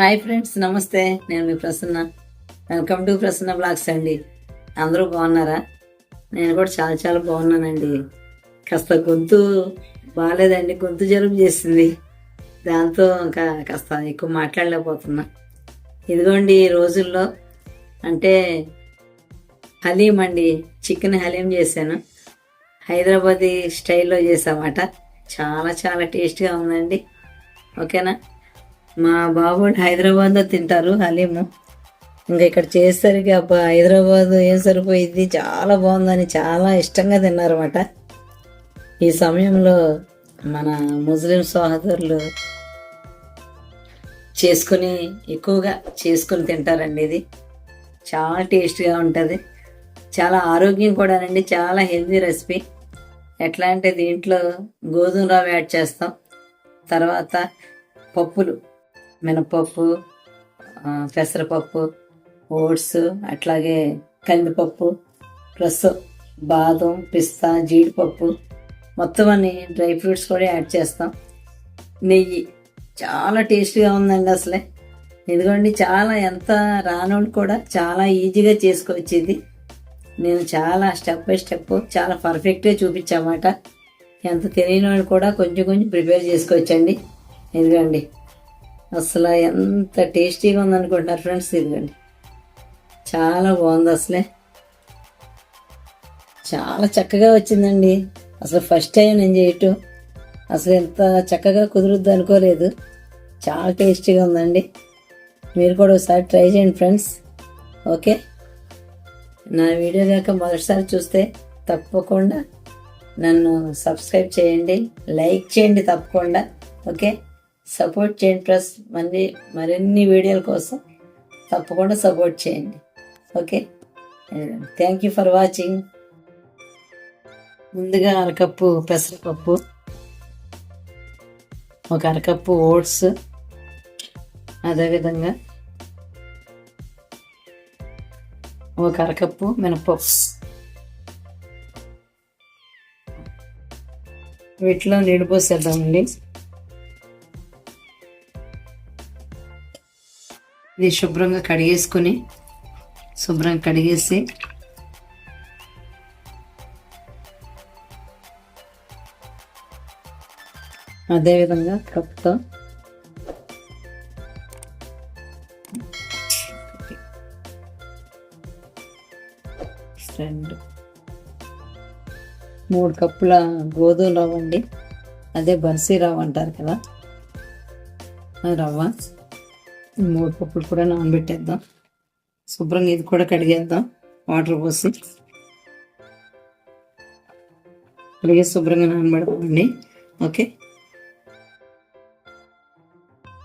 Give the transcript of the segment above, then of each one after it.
Hi friends నమస్తే. నేను మీ Prasanna. Welcome to Prasanna vlogs అండి. అందరూ బాగున్నారా? నేను కూడా చాలా చాలా బాగున్నానండి. కాస్త గొంతు బాగాలేదండి గొంతు జలుబు చేసింది. దాంతో ఇంకా కాస్త ఎక్కువ మాట్లాడలేకపోతున్నా. ఇదిగోండి ఈ రోజుల్లో అంటే హలీం అండి చికెన్ హలీం చేశాను. హైదరాబాదీ స్టైల్లో చేసామాట చాలా చాలా టేస్ట్గా ఉందండి. ఓకేనా? మా బాబు హైదరాబాద్లో తింటారు హలీము. ఇంకా ఇక్కడ చేసేసరికి అబ్బా హైదరాబాద్ ఏం సరిపోయింది? చాలా బాగుందని చాలా ఇష్టంగా తిన్నారన్నమాట. ఈ సమయంలో మన ముస్లిం సహోదరులు చేసుకుని ఎక్కువగా చేసుకుని తింటారండి ఇది. చాలా టేస్ట్గా ఉంటుంది. చాలా ఆరోగ్యం కూడానండి చాలా హెల్తీ రెసిపీ. ఎట్లా అంటే దీంట్లో గోధుమ రవ్వ యాడ్ చేస్తాం. తర్వాత పప్పులు. మినపప్పు పెసరపప్పు ఓట్స్ అట్లాగే కందిపప్పు ప్లస్ బాదం పిస్తా జీడిపప్పు. మొత్తం అన్ని డ్రై ఫ్రూట్స్ కూడా యాడ్ చేస్తాం. నెయ్యి చాలా టేస్ట్గా ఉందండి అసలే. ఇదిగోండి చాలా ఎంత రానోడు కూడా చాలా ఈజీగా చేసుకోవచ్చు ఇది నేను చాలా స్టెప్ బై స్టెప్ చాలా పర్ఫెక్ట్గా చూపించామాట. ఎంత తెలియని వాళ్ళు కూడా కొంచెం కొంచెం ప్రిపేర్ చేసుకోవచ్చండి ఇదిగోండి అసలు ఎంత టేస్టీగా ఉందనుకుంటున్నారు ఫ్రెండ్స్ ఇదిగండి. చాలా బాగుంది అసలే. చాలా చక్కగా వచ్చిందండి. అసలు ఫస్ట్ టైం నేను చేయటం. అసలు ఎంత చక్కగా కుదురుద్ది అనుకోలేదు. చాలా టేస్టీగా ఉందండి. మీరు కూడా ఒకసారి ట్రై చేయండి ఫ్రెండ్స్. ఓకే? నా వీడియో కనుక మొదటిసారి చూస్తే తప్పకుండా నన్ను సబ్స్క్రైబ్ చేయండి. లైక్ చేయండి తప్పకుండా. ఓకే? సపోర్ట్ చేయండి ప్లస్ మళ్ళీ మరిన్ని వీడియోల కోసం తప్పకుండా సపోర్ట్ చేయండి. Okay? Thank you for watching ముందుగా అరకప్పు పెసరపప్పు ఒక అరకప్పు ఓట్స్ అదేవిధంగా ఒక అరకప్పు మినపప్పు వీటిలో నీళ్ళు పోసేద్దామండి. ఇది శుభ్రంగా కడిగేసుకొని శుభ్రంగా కడిగేసి అదేవిధంగా కప్తో రెండు మూడు కప్పుల గోధుమ రవ్వ అండి. అదే బన్సీ రవ్వ అంటారు కదా రవ్వ. మూడు పప్పులు కూడా నానబెట్టేద్దాం. శుభ్రంగా ఇది కూడా కడిగేద్దాం వాటర్ పోసి. కడిగే శుభ్రంగా నానబెడతామండి. ఓకే.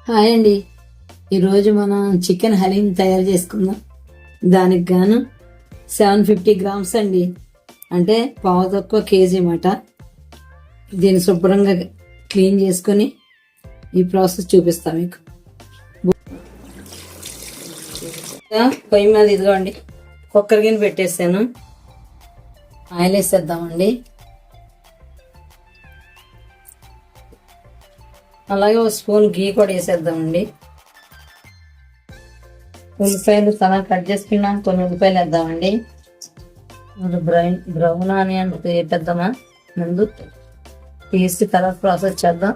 హాయ్ అండి. ఈరోజు మనం చికెన్ హలీం తయారు చేసుకుందాం. దానికి గాను సెవెన్ ఫిఫ్టీ గ్రామ్స్ అండి. అంటే పావు తక్కువ కేజీ మాట దీన్ని శుభ్రంగా క్లీన్ చేసుకొని ఈ ప్రాసెస్ చూపిస్తాం మీకు. పొయ్యి మీద ఇదిగోండి. కుక్కర్ గిన్నె పెట్టేసాను. ఆయిల్ వేసేద్దామండి. అలాగే ఒక స్పూన్ గీ కూడా వేసేద్దామండి. ఉల్లిపాయలు సలా కట్ చేసుకున్నాం కొన్ని ఉల్లిపాయలు వేద్దామండి. బ్రౌన్ బ్రౌన్ ఆనియన్ వేపేద్దామా? ముందు పేస్ట్ తర్వాత ప్రాసెస్ చేద్దాం.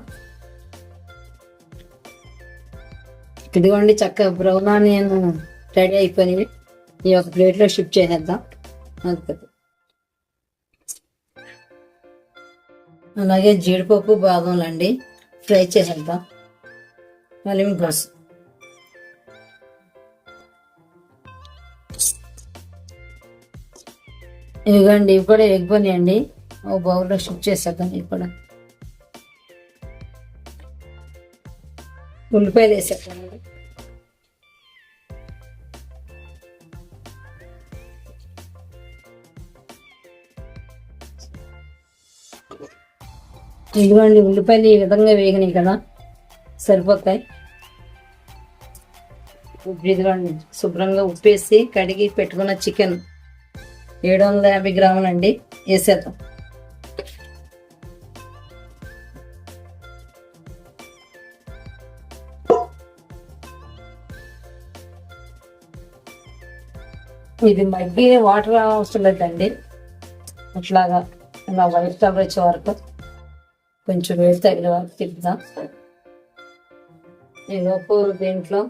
ఇదిగోండి చక్కగా బ్రౌన్ ఆనియన్ రెడీ అయిపోయినవి ఈ ఒక ప్లేట్లో షిఫ్ట్ చేసేద్దాం. అంతే అలాగే జీడిపప్పు బాదంలు అండి ఫ్రై చేసేద్దాం. మళ్ళీ కోసం ఇదిగోండి ఇవి కూడా ఎగ్గిపోయినాయండి ఓ బౌల్లో షిఫ్ట్ చేసేద్దాం ఇవి కూడా. ఉల్లిపాయలు వేసేస్తాను ఇదిగోండి ఉల్లిపాయలు ఈ విధంగా వేగినాయి కదా సరిపోతాయి. ఇదిగోండి శుభ్రంగా ఉప్పేసి కడిగి పెట్టుకున్న చికెన్ ఏడు వందల యాభై గ్రాములు అండి వేసేద్దాం. ఇది మగ్గి వాటర్ అవసరం లేదండి ఇట్లాగా ఇలా వైట్ కలర్ వచ్చే వరకు. కొంచెం వేడి తగిన వరకు తిప్పుదాం. ఈలోపు దీంట్లో.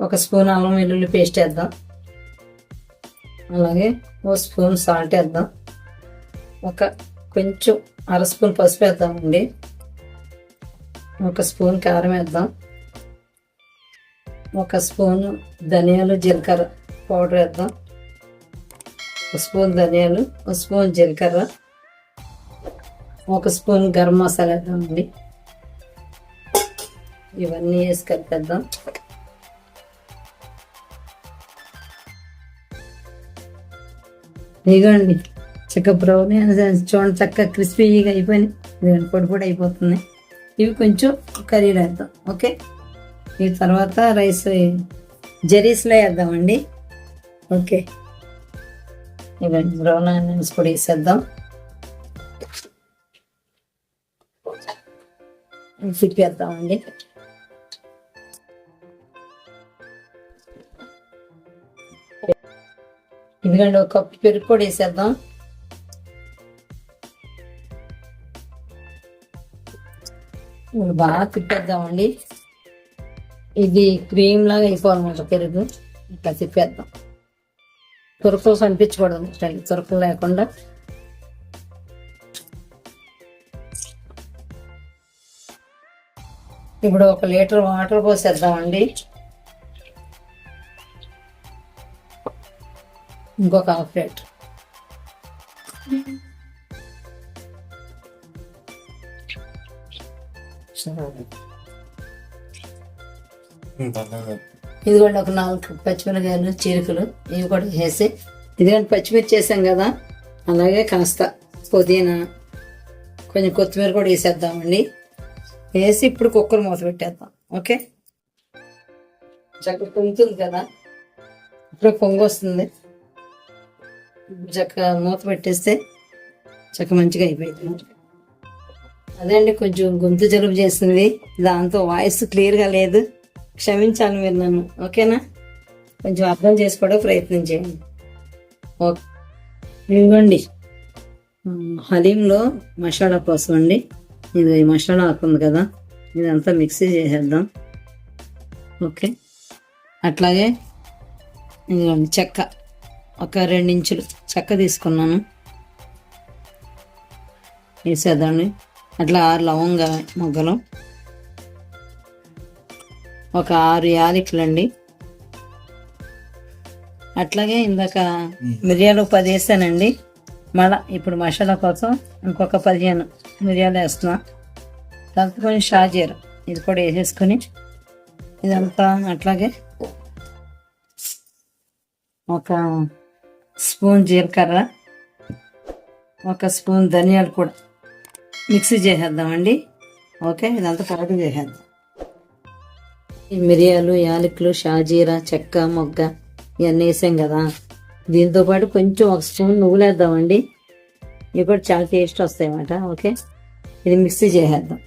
ఒక స్పూన్ అల్లం వెల్లుల్లి పేస్ట్ వేద్దాం. అలాగే ఓ స్పూన్ సాల్ట్ వేద్దాం. ఒక కొంచెం అర స్పూన్ పసుపు వేద్దామండి. ఒక స్పూన్ కారం వేద్దాం. ఒక స్పూన్ ధనియాలు జీలకర్ర పౌడర్ వేద్దాం. ఒక స్పూన్ ధనియాలు ఒక స్పూన్ జీలకర్ర ఒక స్పూన్ గరం మసాలా వేద్దామండి ఇవన్నీ వేసి కలిపేద్దాం. ఇదిగోండి చక్క బ్రౌన్ చూడండి చక్క క్రిస్పీగా అయిపోయినాయి. ఇదిగోండి పొడి పొడి అయిపోతుంది ఇవి కొంచెం కర్రీలో వేద్దాం ఓకే? ఈ తర్వాత రైస్ జరీస్లో వేద్దామండి. ఓకే. ఇవ్వండి బ్రౌన్ ఆనియన్స్ కూడా వేసేద్దాం. తిప్పేద్దామండి. ఎందుకంటే ఒక కప్పు పెరుగు కూడా వేసేద్దాం. బాగా తిప్పేద్దామండి. ఇది క్రీమ్ లాగా అయిపోవాలన్నమాట పెరుగు. ఇంకా తిప్పేద్దాం. తురకలు కనిపించకూడదు తురుకులు లేకుండా. ఇప్పుడు ఒక లీటర్ వాటర్ పోసేద్దామండి. ఇంకొక హాఫ్ లీటర్ ఇదిగోండి ఒక నాలుగు పచ్చిమిరకాయలు చీరకులు ఇవి కూడా వేసి ఇదిగోండి పచ్చిమిర్చి వేసాం కదా అలాగే కాస్త పుదీనా కొంచెం కొత్తిమీర కూడా వేసేద్దామండి. వేసి ఇప్పుడు కుక్కర్ మూత పెట్టేద్దాం ఓకే? చక్కగా పొంగుతుంది కదా ఇప్పుడు పొంగు వస్తుంది. చక్కగా మూత పెట్టేస్తే చక్క మంచిగా అయిపోయింది. అదే అండి కొంచెం గొంతు జలుబు చేస్తుంది దాంతో వాయిస్ క్లియర్గా లేదు. క్షమించాలి మీరు నన్ను ఓకేనా? కొంచెం అర్థం చేసుకోవడం ప్రయత్నం చేయండి. ఓకే. ఇదిగోండి. హలీంలో మసాలా కోసం అండి. ఇది ఈ మసాలా ఆకుంది కదా ఇదంతా మిక్సీ చేసేద్దాం. ఓకే. అట్లాగే ఇదిగోండి చెక్క. ఒక రెండు ఇంచులు చెక్క తీసుకున్నాను. వేసేద్దాండి అట్లా ఆరు లవంగా మొగ్గలు. ఒక ఆరు యాలకులండి. అట్లాగే ఇందాక మిరియాలు పది వేసానండి. మళ్ళా ఇప్పుడు మసాలా కోసం ఇంకొక పదిహేను మిరియాలు వేస్తున్నా. కొంచెం షాజీర ఇది కూడా వేసేసుకొని ఇదంతా అట్లాగే ఒక స్పూన్ జీలకర్ర ఒక స్పూన్ ధనియాలు కూడా మిక్సీ చేసేద్దామండి. ఓకే ఇదంతా పౌడర్ చేసేద్దాం. మిరియాలు యాలకులు షాజీరా చెక్క మొగ్గ ఇవన్నీ వేసాం కదా. దీంతో పాటు కొంచెం ఒక స్పూన్ నువ్వులు వేద్దామండి. ఇవి కూడా చాలా టేస్ట్ వస్తాయన్నమాట ఓకే? ఇది మిక్సీ చేసేద్దాం.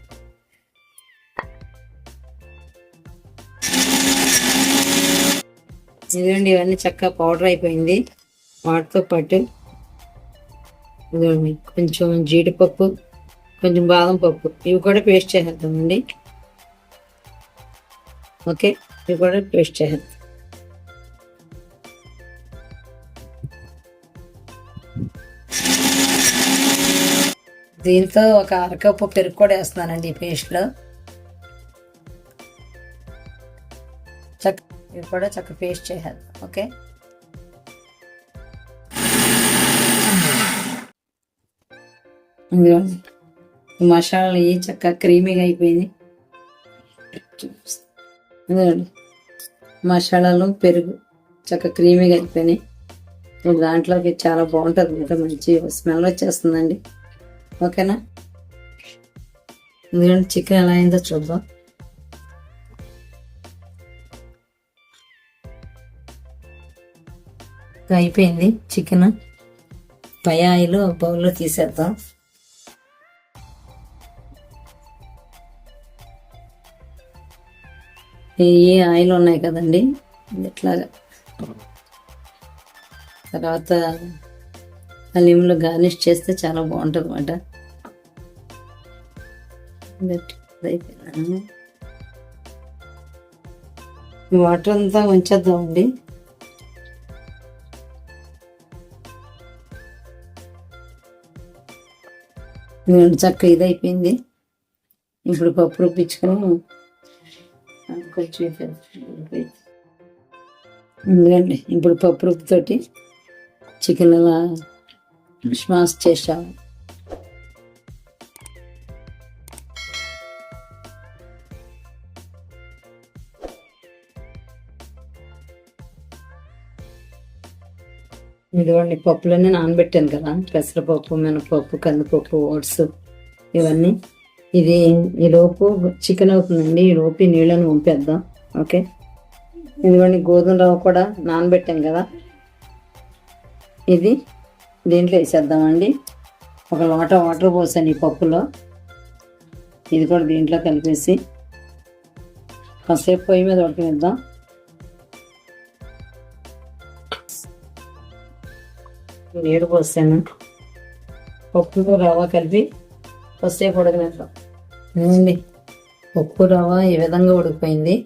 ఇదిగోండి ఇవన్నీ చక్కగా పౌడర్ అయిపోయింది. వాటితో పాటు ఇదిగోండి కొంచెం జీడిపప్పు కొంచెం బాదం పప్పు ఇవి కూడా పేస్ట్ చేసేద్దామండి. ఓకే ఇవి కూడా పేస్ట్ చేసేద్దాం దీంతో ఒక అరకప్పు పెరుగు కూడా వేస్తున్నానండి ఈ పేస్ట్లో చక్క ఇవి కూడా చక్క పేస్ట్ చేసేద్దాం ఓకే? ఈ మసాలాలు చక్కగా క్రీమీగా అయిపోయింది. ఇదిగోండి మసాలాలు పెరుగు చక్కగా క్రీమీగా అయిపోయినాయి ఇప్పుడు దాంట్లోకి చాలా బాగుంటుంది. ఇంకా మంచి స్మెల్ వచ్చేస్తుందండి. ఓకేనా? ఎందుకంటే చికెన్ ఎలా అయిందో చూద్దాం. అయిపోయింది చికెన్. పై ఆయిల్ బౌల్లో తీసేద్దాం. ఏ ఆయిల్ ఉన్నాయి కదండి? ఇట్లాగా. తర్వాత హలీంలో గార్నిష్ చేస్తే చాలా బాగుంటుంది అనమాట వాటర్ అంతా ఉంచేద్దామండి. చక్క ఇది అయిపోయింది ఇప్పుడు పప్పు రుప్పించుకొని కొంచెం ఎందుకండి ఇప్పుడు పప్పు రుబ్బుతోటి చికెన్ అలా స్మాష్ చేసాము ఇదిగోండి పప్పులన్నీ నానబెట్టాను కదా. పెసరపప్పు మినపప్పు కందిపప్పు ఓట్స్ ఇవన్నీ. ఇది ఈ లోపు చికెన్ అవుతుందండి ఈ లోపు ఈ నీళ్ళని వంపేద్దాం. ఓకే? ఇదిగోండి గోధుమ రవ్వ కూడా నానబెట్టాం కదా. ఇది దీంట్లో వేసేద్దామండి. ఒక లోట వాటర్ పోసాను ఈ పప్పులో. ఇది కూడా దీంట్లో కలిపేసి కాసేపు పొయ్యి మీద ఉడకనిద్దాం. నీరు పోసాను. పప్పుతో రవ్వ కలిపి కాసేపు ఉడకనిద్దాం. ఏమండి? పప్పు రవ్వ ఈ విధంగా ఉడికిపోయింది.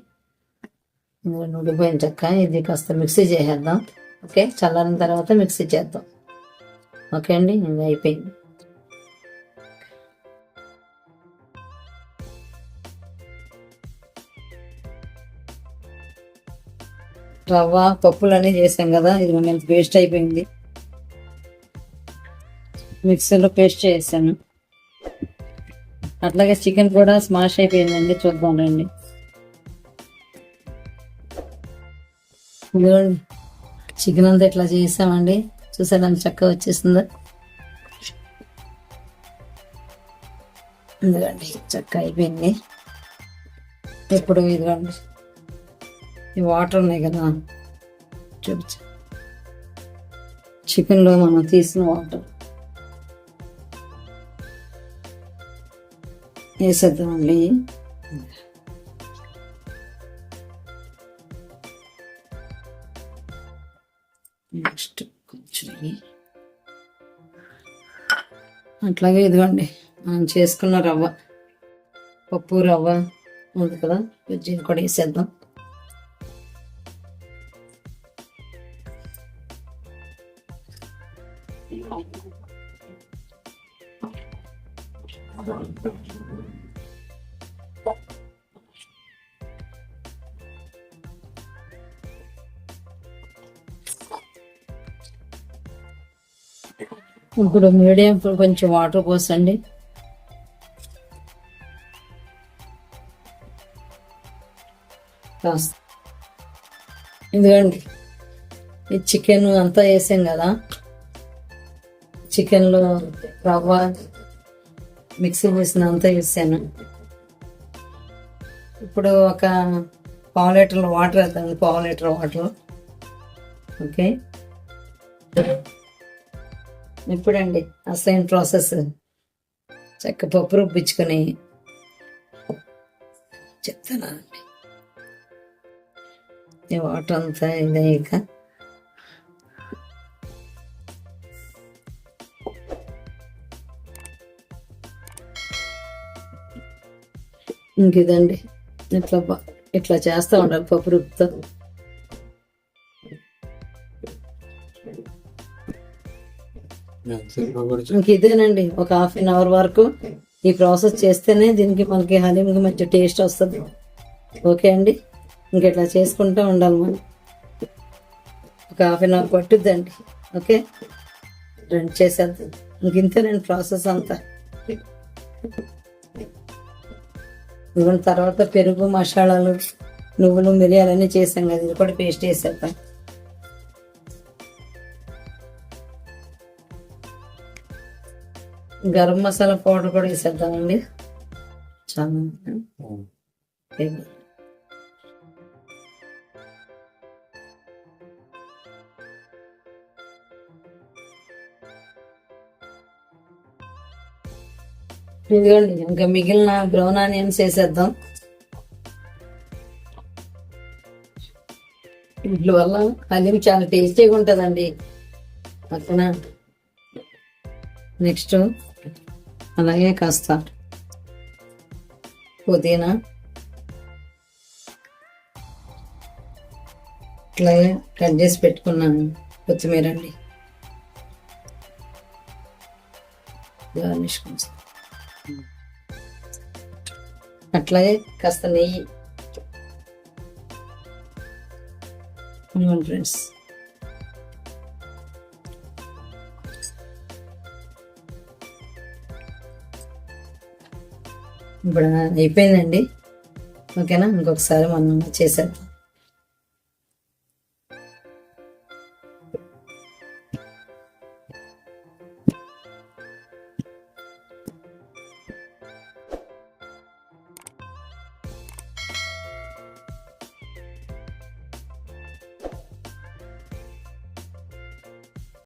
ఇదిగోండి ఉడికిపోయిన చక్క ఇది కాస్త మిక్సీ చేసేద్దాం. ఓకే? చల్లారిన తర్వాత మిక్సీ చేద్దాం. ఓకే అండి? ఇంకా అయిపోయింది. రవ్వ పప్పులు అనేవి చేసాం కదా ఇది నేను పేస్ట్ అయిపోయింది. మిక్సీలో పేస్ట్ చేసాను. అట్లాగే చికెన్ కూడా స్మాష్ అయిపోయిందండి చూద్దాం రండి. చికెన్ అంతా ఇట్లా చేసామండి. చూసారా చక్కగా వచ్చేసిందా? ఎందుకండి చక్క అయిపోయింది. ఇప్పుడు ఇదిగండి ఈ వాటర్ ఉన్నాయి కదా చూపించ. చికెన్లో మనం తీసిన వాటర్. వేసేద్దామండి నెక్స్ట్ కొంచెం అట్లాగే ఇదిగోండి మనం చేసుకున్న రవ్వ పప్పు రవ్వ ఉంది కదా దీన్ని కూడా వేసేద్దాం. ఇప్పుడు మీడియం కొంచెం వాటర్ పోసండి. కాస్త. ఈ చికెన్ అంతా వేసాం కదా. చికెన్లో రవ్వ మిక్సీ వేసిన అంతా వేసాను. ఇప్పుడు ఒక పావు లీటర్ వాటర్ వేద్దాం. పావు లీటర్ వాటర్. ఓకే. ఇప్పుడండి అసైన్ ప్రాసెస్ చక్క పప్పు రుబ్బించుకొని చెప్తానండి ఈ వాటర్ అంతా ఇదయ్యాక ఇంక ఇదండి. ఇట్లా ఇట్లా చేస్తూ ఉండాలి పప్పు రుబ్బుతో. ఇంక ఇదేనండి ఒక హాఫ్ అన్ అవర్ వరకు ఈ ప్రాసెస్ చేస్తేనే దీనికి మనకి హలీంకి మంచి టేస్ట్ వస్తుంది. ఓకే అండి? ఇంక ఇట్లా చేసుకుంటూ ఉండాలి మనం. ఒక హాఫ్ అన్ అవర్ పట్టుద్దండి. ఓకే? రెండు చేసేద్దాం. ఇంక ఇంతేనండి ప్రాసెస్ అంతా. ఇవన్న తర్వాత పెరుగు మసాలాలు నువ్వులు మిరియాలన్నీ చేసాం కదా ఇది కూడా పేస్ట్ చేసేద్దాం. గరం మసాలా పౌడర్ కూడా వేసేద్దామండి. చాలా. ఇదిగోండి ఇంకా మిగిలిన బ్రౌన్ ఆనియన్స్ వేసేద్దాం. వీటి వల్ల హలీం చాలా టేస్టీగా ఉంటుందండి. పక్కన నెక్స్ట్ అలాగే కాస్త పుదీనా. అట్లాగే కట్ చేసి పెట్టుకున్నాను కొత్తిమీర అండి గార్నిష్ కొంచెం. అట్లాగే కాస్త నెయ్యి. ఫ్రెండ్స్ ఇప్పుడు అయిపోయిందండి. ఓకేనా? ఇంకొకసారి మనం చేసేద్దాం.